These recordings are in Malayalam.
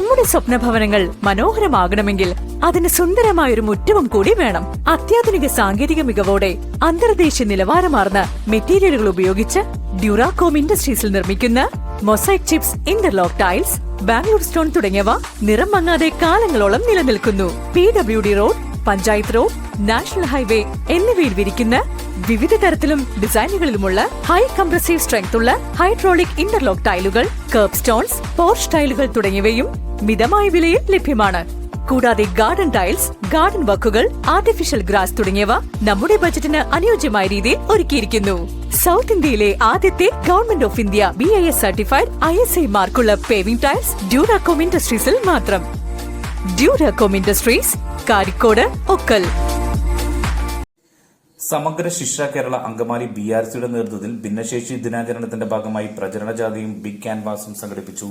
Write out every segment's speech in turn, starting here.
നമ്മുടെ സ്വപ്ന ഭവനങ്ങൾ മനോഹരമാകണമെങ്കിൽ അതിന് സുന്ദരമായ ഒരു മുറ്റവും കൂടി വേണം. അത്യാധുനിക സാങ്കേതിക മികവോടെ അന്തർദേശീയ നിലവാരമാർന്ന മെറ്റീരിയലുകൾ ഉപയോഗിച്ച് ഡ്യൂറാകോം ഇൻഡസ്ട്രീസിൽ നിർമ്മിക്കുന്ന mosaic chips interlock tiles Bangalore stone തുടങ്ങിയവ നിറം മങ്ങാതെ കാലങ്ങളോളം നിലനിൽക്കുന്നു. P W D road panchayat road national highway എന്നിവയിൽ വിരിക്കുന്ന വിവിധ തരത്തിലും ഡിസൈനുകളിലുമുള്ള ഹൈ കംപ്രസീവ് സ്ട്രെങ്ത് ഉള്ള ഹൈഡ്രോളിക് ഇന്റർലോക്ക് ടൈലുകൾ കർബ് സ്റ്റോൺസ് പോർച്ച് ടൈലുകൾ തുടങ്ങിയവയും മിതമായ വിലയിൽ ലഭ്യമാണ്. കൂടാതെ ഗാർഡൻ ടൈൽസ് ഗാർഡൻ വർക്കുകൾ ആർട്ടിഫിഷ്യൽ ഗ്രാസ് തുടങ്ങിയവ നമ്മുടെ ബജറ്റിന് അനുയോജ്യമായ രീതിയിൽ ഒരുക്കിയിരിക്കുന്നു. സൗത്ത് ഇന്ത്യയിലെ ആദ്യത്തെ government of India B I S certified I S I മാർക്കുള്ള paving tiles Duracom ഇൻഡസ്ട്രീസിൽ മാത്രം. Duracom industries Karikode Okkal. Samagra Shiksha Kerala Angamaly B R സിയുടെ നേതൃത്വത്തിൽ ഭിന്നശേഷി ദിനാചരണത്തിന്റെ ഭാഗമായി പ്രചരണ ജാഥയും ബിഗ് ക്യാൻവാസും സംഘടിപ്പിച്ചു.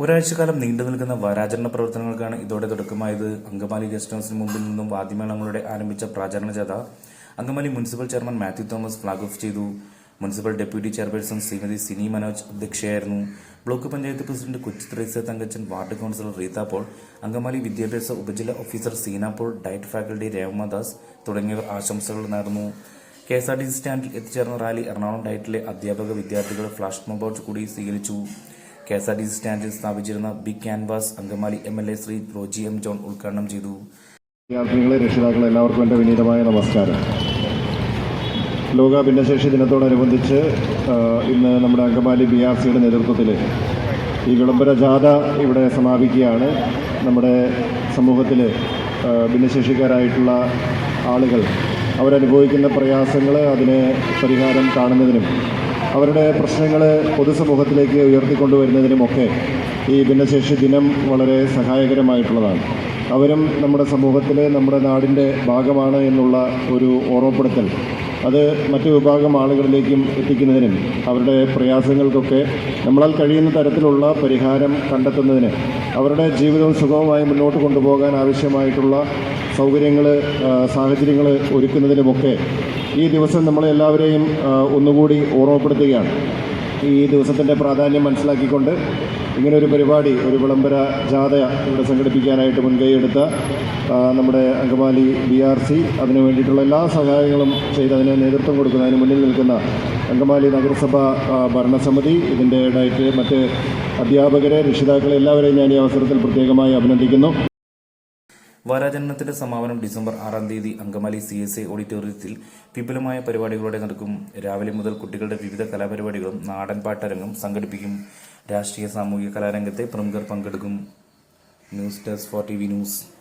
ഒരാഴ്ചക്കാലം നീണ്ടു നിൽക്കുന്ന വാരാചരണ പ്രവർത്തനങ്ങൾക്കാണ് ഇതോടെ തുടക്കമായത്. അങ്കമാലി ഗസ്റ്റ് ഹൌസിന് മുമ്പിൽ നിന്നും വാദ്യമേളങ്ങളുടെ ആരംഭിച്ച പ്രചാരണ ജാഥ Angamaly municipal chairman Mathew Thomas flag off ചെയ്തു. Municipal deputy chairperson Shrimati Sini Manoj അധ്യക്ഷയായിരുന്നു. Block panchayat president Kochi Thresia Thankachan ward councillor Reetha Paul Angamaly വിദ്യാഭ്യാസ ഉപജില്ല officer Seena Paul diet faculty Revamadas തുടങ്ങിയവർ ആശംസകൾ നേർന്നു. K S R T C സ്റ്റാൻഡിൽ എത്തിച്ചേർന്ന റാലി എറണാകുളം ഡയറ്റിലെ അധ്യാപക വിദ്യാർത്ഥികൾ ഫ്ലാഷ് മോബോട്ട് കൂടി സ്വീകരിച്ചു. K S R T C സ്റ്റാൻഡിൽ സ്ഥാപിച്ചിരുന്ന big canvas Angamaly M L A Shri Roji M John ഉദ്ഘാടനം ചെയ്തു. വിദ്യാർത്ഥികളെ രക്ഷിതാക്കളെ എല്ലാവർക്കും എന്റെ വിനീതമായ നമസ്കാരം. ലോക ഭിന്നശേഷി ദിനത്തോടനുബന്ധിച്ച് ഇന്ന് നമ്മുടെ അങ്കമാലി ബി ആർ സിയുടെ നേതൃത്വത്തിൽ ഈ വിളംബര ജാഥ ഇവിടെ സമാപിക്കുകയാണ്. നമ്മുടെ സമൂഹത്തിൽ ഭിന്നശേഷിക്കാരായിട്ടുള്ള ആളുകൾ അവരനുഭവിക്കുന്ന പ്രയാസങ്ങൾ അതിന് പരിഹാരം കാണുന്നതിനും അവരുടെ പ്രശ്നങ്ങൾ പൊതുസമൂഹത്തിലേക്ക് ഉയർത്തിക്കൊണ്ടുവരുന്നതിനുമൊക്കെ ഈ ഭിന്നശേഷി ദിനം വളരെ സഹായകരമായിട്ടുള്ളതാണ്. അവരും നമ്മുടെ സമൂഹത്തിലെ നമ്മുടെ നാടിന്റെ ഭാഗമാണ് എന്നുള്ള ഒരു ഓർമ്മപ്പെടുത്തൽ അത് മറ്റു വിഭാഗം ആളുകളിലേക്കും എത്തിക്കുന്നതിനും അവരുടെ പ്രയാസങ്ങൾക്കൊക്കെ നമ്മളാൽ കഴിയുന്ന തരത്തിലുള്ള പരിഹാരം കണ്ടെത്തുന്നതിന് അവരുടെ ജീവിതം സുഗമമായി മുന്നോട്ട് കൊണ്ടുപോകാൻ ആവശ്യമായിട്ടുള്ള സൗകര്യങ്ങൾ സാഹചര്യങ്ങൾ ഒരുക്കുന്നതിനുമൊക്കെ ഈ ദിവസം നമ്മളെല്ലാവരെയും ഒന്നുകൂടി ഓർമ്മപ്പെടുത്തുകയാണ്. ഈ ദിവസത്തിന്റെ പ്രാധാന്യം മനസ്സിലാക്കിക്കൊണ്ട് ഇങ്ങനൊരു പരിപാടി ഒരു വിളംബര ജാഥ ഇവിടെ സംഘടിപ്പിക്കാനായിട്ട് മുൻകൈയെടുത്ത നമ്മുടെ അങ്കമാലി ബി ആർ സി അതിനു വേണ്ടിയിട്ടുള്ള എല്ലാ സഹായങ്ങളും ചെയ്ത് അതിന് നേതൃത്വം കൊടുക്കുന്ന അതിന് മുന്നിൽ നിൽക്കുന്ന അങ്കമാലി നഗരസഭ ഭരണസമിതി ഇതിന്റെ ഡയറ്റ് മറ്റ് അധ്യാപകരെ രക്ഷിതാക്കളെ എല്ലാവരെയും ഞാൻ ഈ അവസരത്തിൽ പ്രത്യേകമായി അഭിനന്ദിക്കുന്നു. വാരാചരണത്തിന്റെ സമാപനം ഡിസംബർ ആറാം തീയതി അങ്കമാലി സി എസ് എ ഓഡിറ്റോറിയത്തിൽ വിപുലമായ പരിപാടികളോടെ നടക്കും. രാവിലെ മുതൽ കുട്ടികളുടെ വിവിധ കലാപരിപാടികളും നാടൻ പാട്ടരങ്ങും സംഘടിപ്പിക്കും. രാഷ്ട്രീയ സാമൂഹിക കലാരംഗത്തെ പ്രമുഖർ പങ്കെടുക്കും. News desk for T V news.